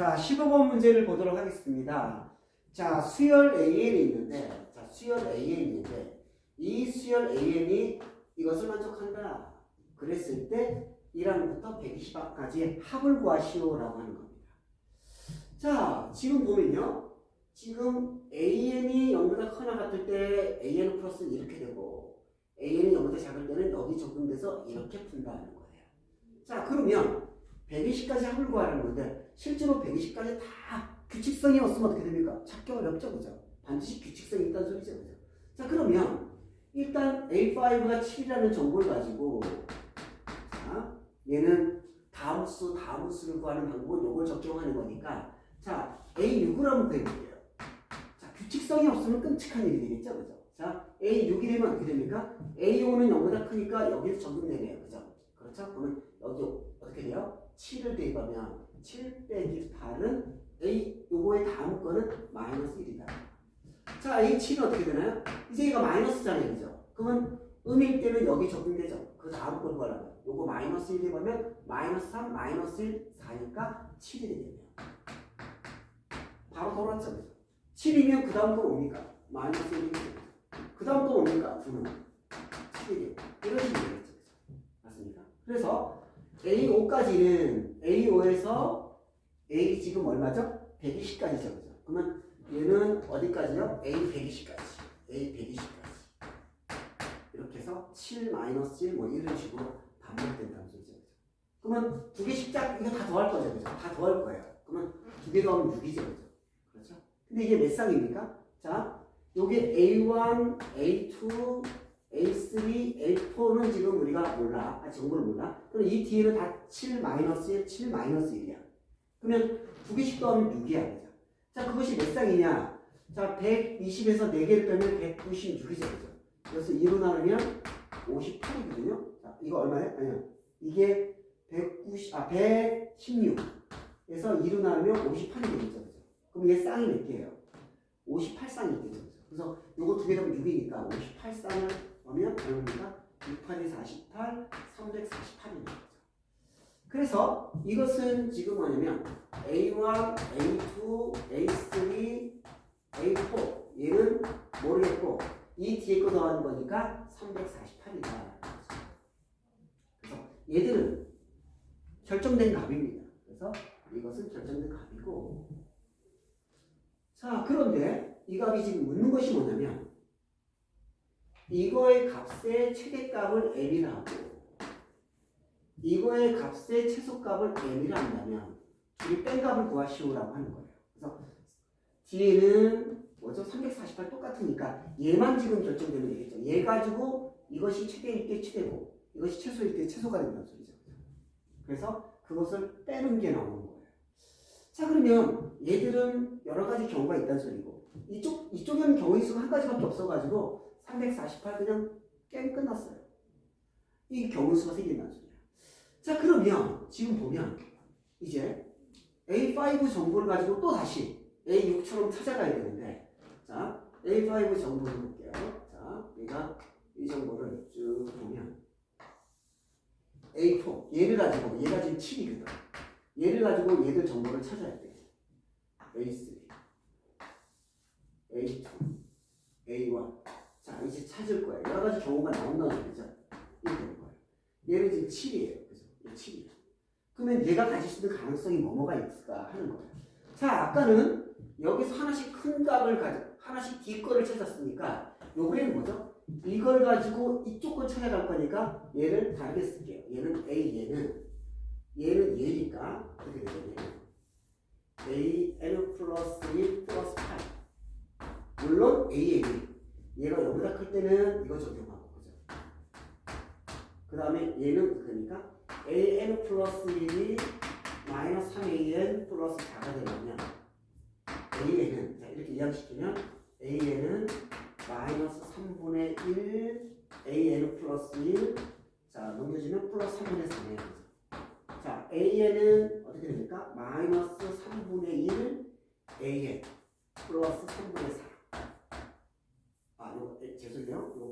자, 15번 문제를 보도록 하겠습니다. 자, 수열 AN이 있는데, 자, 수열 AN이 있는데, 이 수열 AN이 이것을 만족한다. 그랬을 때 1항부터 120항까지 합을 구하시오라고 하는 겁니다. 자, 지금 보면요. 지금 AN이 0보다 크나 같을 때 AN 플러스는 이렇게 되고, AN이 0보다 작을 때는 여기 적용돼서 이렇게 푼다는 거예요. 자, 그러면 120까지 합을 구하라는 건데, 실제로 120까지 다 규칙성이 없으면 어떻게 됩니까? 찾기 어렵죠, 그죠? 반드시 규칙성이 있다는 소리죠, 그죠? 자, 그러면 일단 A5가 7이라는 정보를 가지고 자, 얘는 다음 수, 다음 수를 구하는 방법은 요걸 적용하는 거니까 자, A6을 한번 구해볼게요. 자, 규칙성이 없으면 끔찍한 일이 되겠죠, 그죠? 자, A6이 되면 어떻게 됩니까? A5는 0보다 크니까 여기서 적용되네요, 그죠? 그렇죠? 그러면 여기 어떻게 돼요? 7을 대입하면 7 빼기 8은 A 요거의 다음 거는 마이너스 1이다. 자, A7은 어떻게 되나요? 이제 얘가 마이너스잖아요, 그죠? 그러면 음일 때는 여기 적용되죠. 그 다음 걸 구하려면 요거 마이너스 1 해보면 마이너스 3, 마이너스 1, 4니까 7이 되겠네요. 바로 돌았죠, 그죠? 7이면 그 다음 거 뭡니까? 마이너스 1이죠. 그 다음 거 뭡니까? 9는 7이에요. 이런 식으로 되겠죠, 그죠? 맞습니까? 그래서 A5까지는 A5에서 A 지금 얼마죠? 120까지죠. 그죠? 그러면 얘는 어디까지요? A 120까지. A 120까지. 이렇게 해서 7 마이너스 1뭐 이런 식으로 반복된다는 소리죠. 그죠? 그러면 두 개씩 짝 이거 다 더할 거죠. 그죠? 다 더할 거예요. 그러면 두 개 더하면 6이죠. 그죠? 그렇죠? 근데 이게 몇 쌍입니까? 자, 요게 A1, A2, A3, A4는 지금 우리가 몰라. 아, 정보를 몰라. 그럼 이 뒤에는 다 7 마이너스 1, 7 마이너스 1이야. 그러면 두 개씩 더하면 6이야. 그죠? 자, 그것이 몇 쌍이냐? 자, 120에서 4개를 빼면 196이죠. 그죠? 그래서 2로 나누면 58이거든요. 자, 이거 얼마예요? 아니요. 이게 190, 아, 116에서 2로 나누면 58이 되겠죠. 그죠? 그럼 얘 쌍이 몇 개예요? 58쌍이 있겠죠. 그죠? 그래서 요거 두 개 더하면 6이니까 58쌍을 하면 얼마입니까? 6, 8이 48, 348입니다. 그래서 이것은 지금 뭐냐면 A1, A2, A3, A4 얘는 모르겠고 이 뒤에 거 더하는 거니까 348이다. 그래서 얘들은 결정된 값입니다. 그래서 이것은 결정된 값이고 자 그런데 이 값이 지금 묻는 것이 뭐냐면 이거의 값의 최대값을 M이라 하고 이거의 값의 최소값을 m이라 한다면 둘이 뺀 값을 구하시오라고 하는 거예요. 그래서 뒤에는 뭐죠? 348 똑같으니까 얘만 지금 결정되면 되겠죠. 얘 가지고 이것이 최대일 때 최대고 이것이 최소일 때 최소가 된다는 소리죠. 그래서 그것을 빼는 게 나오는 거예요. 자 그러면 얘들은 여러 가지 경우가 있다는 소리고 이쪽 이쪽에는 경우의 수가 한 가지밖에 없어가지고 348 그냥 게임 끝났어요. 이 경우 수가 생긴다는 소리예요. 자 그러면 지금 보면 이제 A5 정보를 가지고 또 다시 A6처럼 찾아가야 되는데 자 A5 정보를 볼게요. 자 내가 이 정보를 쭉 보면 A4 얘를 가지고 얘가 지금 7이거든. 얘를 가지고 얘들 정보를 찾아야 돼. A3, A2, A1. 자 이제 찾을 거예요. 여러 가지 경우가 나온다는 소리죠. 이렇게 되는 거예요. 얘는 지금 7이에요. 그죠? 7이에요. 그러면 얘가 가질 수 있는 가능성이 뭐뭐가 있을까 하는 거예요. 자, 아까는 여기서 하나씩 큰 값을 가져, 하나씩 뒤 거를 찾았으니까 요번에는 뭐죠? 이걸 가지고 이쪽 걸 찾아갈 거니까 얘를 다르게 쓸게요. 얘는 A, 얘는 얘는 얘니까 어떻게 되냐면 A, N 플러스 1 플러스 8 물론 A, A 얘가 여기다 클 때는 이거 적용하고 그죠? 그 다음에 얘는 그러니까 an 플러스 1이 마이너스 3an 플러스 4가 되려면 an은 자 이렇게 이해시키면 an은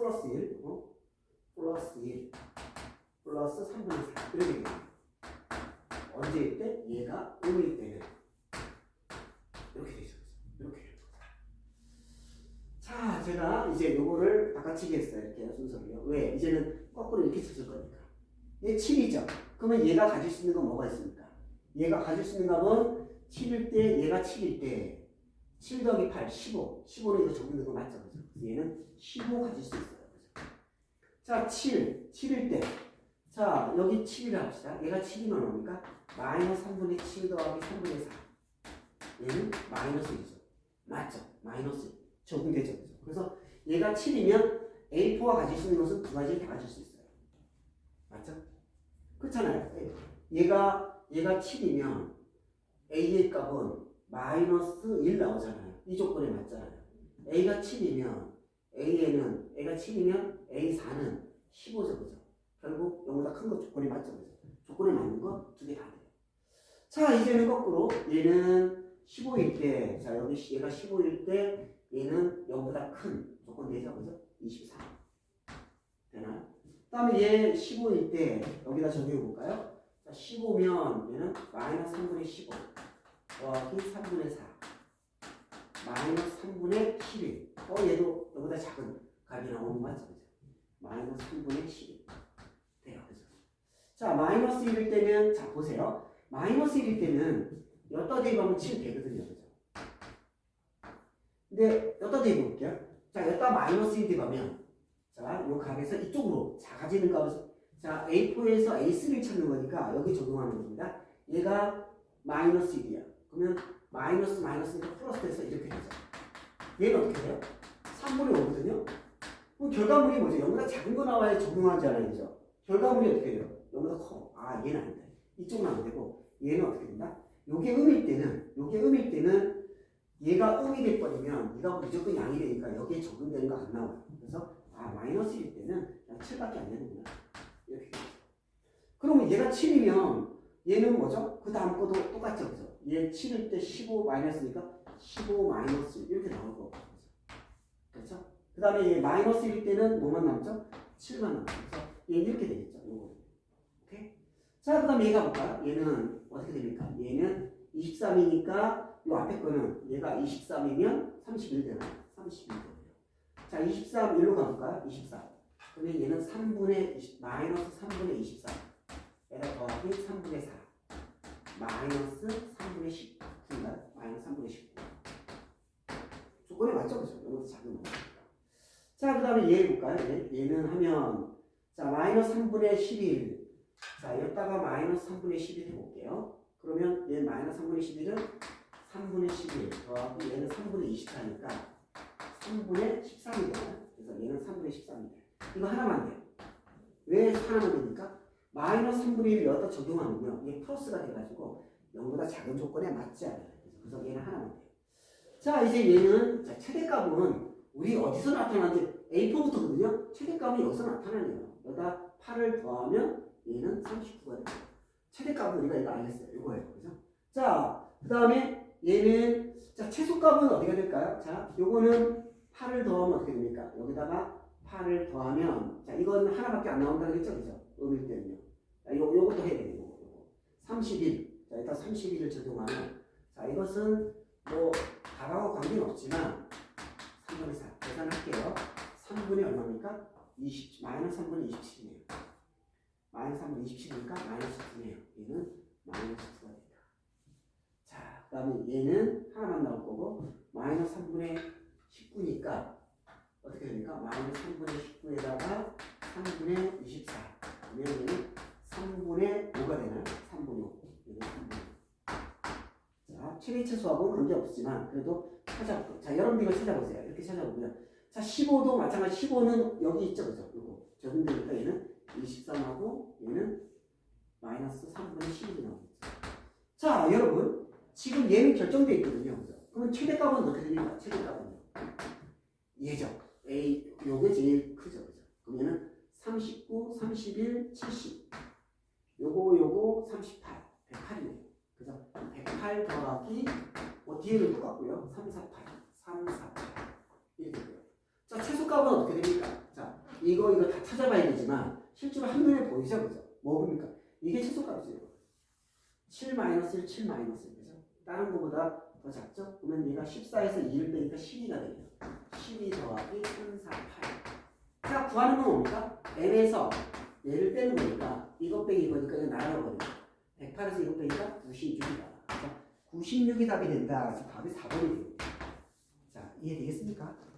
플러스 1, 어? 플러스 1, 플러스 3분의 4 이렇게 됩니다. 언제일 때? 얘가 5일 때는 이렇게 되죠. 이렇게 되죠. 자, 제가 이제 요거를 바꿔치기 했어요. 이렇게 순서를요. 왜? 이제는 거꾸로 이렇게 찾을 거니까. 얘 7이죠. 그러면 얘가 가질 수 있는 건 뭐가 있습니까? 얘가 가질 수 있는 값은 7일 때, 얘가 7일 때 7 더하기 8, 15. 15는 이거 적는 거 맞죠? 그죠? 그래서 얘는 15 가질 수 있어요. 그죠? 자, 7. 7일 때. 자, 여기 7이라 합시다. 얘가 7이면 뭡니까? 마이너스 3분의 7 더하기 3분의 4. 얘는 마이너스 1이죠. 맞죠? 마이너스 적용되죠. 그죠? 그래서 얘가 7이면 A4가 가질 수 있는 것은 두 가지를 다 가질 수 있어요. 맞죠? 그렇잖아요. 얘가 얘가 7이면 A의 값은 마이너스 1 나오잖아요. 이 조건에 맞잖아요. A가 7이면 A에는 A가 7이면 A4는 15죠. 그죠? 결국 영보다 큰 거 조건이 맞죠. 그죠? 조건에 맞는 거 두 개 다 돼요. 자, 이제는 거꾸로 얘는 15일 때, 자, 여기 얘가 15일 때 얘는 0보다 큰 조건 되죠. 그죠? 24. 되나요? 그 다음에 얘 15일 때 여기다 적용해 볼까요? 자, 15면 얘는 마이너스 3분의 15 더하기 3분의 4 마이너스 3분의 11 어, 얘도 여기다 작은 값이 나오는 거 맞죠? 그죠? 마이너스 3분의 11 돼요. 그죠? 자, 마이너스 1일 때는 자, 보세요. 마이너스 1일 때는 여기다 대입하면 7 되거든요. 그죠? 근데 여기다 대입해 볼게요. 자, 여기다 마이너스 1 대입하면 자, 요 값에서 이쪽으로 작아지는 값에서 자, A4에서 A3를 찾는 거니까 여기 적용하는 겁니다. 얘가 마이너스 1이야. 그러면 마이너스 마이너스니까 플러스 돼서 이렇게 되죠. 얘는 어떻게 돼요? 3분의 5거든요. 그럼 결과물이 뭐죠? 0보다 작은 거 나와야 적용하지. 그죠? 결과물이 어떻게 돼요? 0보다 커. 아, 얘는 안 돼. 이쪽은 안 되고 얘는 어떻게 된다? 요게 음일 때는 요게 음일 때는 얘가 음이 돼버리면 얘가 무조건 양이 되니까 여기에 적용되는 거 안 나와요. 그래서 아 마이너스일 때는 그냥 7밖에 안 되는구나. 이렇게. 그러면 얘가 7이면 얘는 뭐죠? 그 다음 거도 똑같죠. 그죠? 얘 7일 때15 마이너스니까 15 마이너스 이렇게 나올 거고. 그렇죠? 그 다음에 얘 마이너스일 때는 뭐만 남죠? 7만 남죠. 얘 이렇게 되겠죠. 요거. 오케이? 자, 그 다음에 얘가 볼까요? 얘는 어떻게 됩니까? 얘는 23이니까 요 앞에 거는 얘가 23이면 31 되나요? 31 되고요. 자, 23 일로 가볼까요? 24. 그러면 얘는 3분의 20, 마이너스 3분의 24. 에다 더하기 3분의 4. 마이너스 3분의 19 인가요? 마이너스 3분의 19. 조건에 맞죠? 그죠? 이것도 작은 거. 자, 그 다음에 얘 볼까요? 얘, 얘는 하면, 자, 마이너스 3분의 11. 자, 여기다가 마이너스 3분의 11 해볼게요. 그러면 얘 마이너스 3분의 11은 3분의 11 더하기 얘는 3분의 24니까 3분의 13이잖아요. 그래서 얘는 3분의 13이에요. 이거 하나만 돼요. 왜 하나만 됩니까? 마이너스 3분의 1을 여기다 적용하면요. 이게 플러스가 돼가지고 0보다 작은 조건에 맞지 않아요. 그래서 얘는 하나만 돼요. 자, 이제 얘는 자, 최대값은 우리 어디서 나타나는지 A4부터거든요. 최대값은 여기서 나타나네요. 여기다 8을 더하면 얘는 39가 돼요. 최대값은 우리가 이거 알겠어요. 이거예요. 그죠? 자, 그 다음에 얘는 자, 최소값은 어디가 될까요? 자, 요거는 8을 더하면 어떻게 됩니까? 여기다가 8을 더하면 자, 이건 하나밖에 안 나온다고 했죠? 그죠? 음일 때는요. 자, 요, 요것도 해야 요거. 31. 자, 일단 31을 적용하면 자, 이것은 뭐 답하고 관계는 없지만 3분의 4 계산할게요. 3분의 얼마입니까? 20, 마이너스 3분의 27이네요. 마이너스 3분의 27이니까 마이너스 9네요. 얘는 마이너스 9가 됩니다. 자, 그 다음에 얘는 하나만 나올 거고 마이너스 3분의 19니까 어떻게 됩니까? 마이너스 3분의 19에다가 3분의 24 그러면 얘는 3분의 5가 되나요? 3분의 5 얘는 3분의 5 자, 최대체 수학은 관계 없지만 그래도 찾아볼게요. 자, 여러분들 이거 찾아보세요. 이렇게 찾아보면 자, 15도 마찬가지 15는 여기 있죠. 그죠? 요거 적용되니까 얘는 23하고 얘는 마이너스 3분의 11이 나오겠죠. 자, 여러분 지금 얘는 결정되어 있거든요. 그죠? 그러면 최대값은 어떻게 됩니까? 최대값은요. 얘죠. A, 요게 제일 크죠. 그죠? 그럼 얘는 39, 31, 70. 요거, 요거 38, 108이네요. 그죠? 108 더하기, 뭐 뒤에를 똑같고요. 3, 4, 8. 3, 4, 8. 이렇게 돼요. 자, 최소값은 어떻게 됩니까? 자, 이거, 이거 다 찾아봐야 되지만, 실제로 한눈에 보이죠? 그죠? 뭐입니까? 이게 최소값이에요. 7 마이너스 1, 7 마이너스 1. 그죠? 다른 거보다 더 작죠? 그러면 얘가 14에서 2를 빼니까 12가 되네요. 12 더하기 3, 4, 8. 자, 구하는 건 뭡니까? n에서 얘를 빼는 거니까, 이거 빼기 이거니까 이거 날아가거든요. 108에서 이거 빼니까 96이다. 96이 답이 된다. 그래서 답이 4번이에요. 자, 이해되겠습니까?